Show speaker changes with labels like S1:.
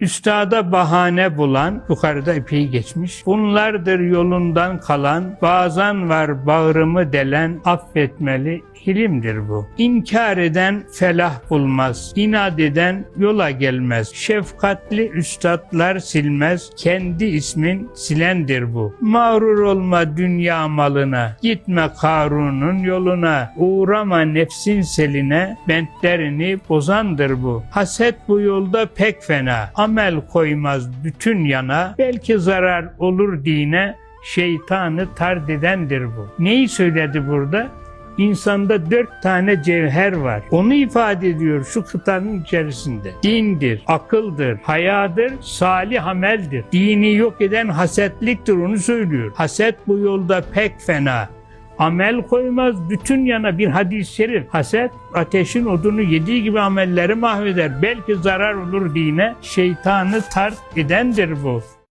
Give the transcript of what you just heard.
S1: Üstada bahane bulan, yukarıda epey geçmiş. Bunlardır yolundan kalan, bazen var bağrımı delen, affetmeli hilimdir bu. İnkar eden felah bulmaz, inat eden yola gelmez. Şefkatli üstadlar silmez, kendi ismin silendir bu. Mağrur olma dünya malına, gitme Karun'un yoluna, uğrama nefsin seline, bentlerini bozandır bu. Haset bu yolda pek fena, amel koymaz bütün yana, belki zarar olur dine, şeytanı tard edendir bu. Neyi söyledi burada? İnsanda dört tane cevher var. Onu ifade ediyor şu kıtanın içerisinde. Dindir, akıldır, hayadır, salih ameldir. Dini yok eden hasetliktir onu söylüyor. Haset bu yolda pek fena. Amel koymaz bütün yana bir hadis-i şerif. Haset ateşin odunu yediği gibi amelleri mahveder. Belki zarar olur dine. Şeytanı tart edendir bu.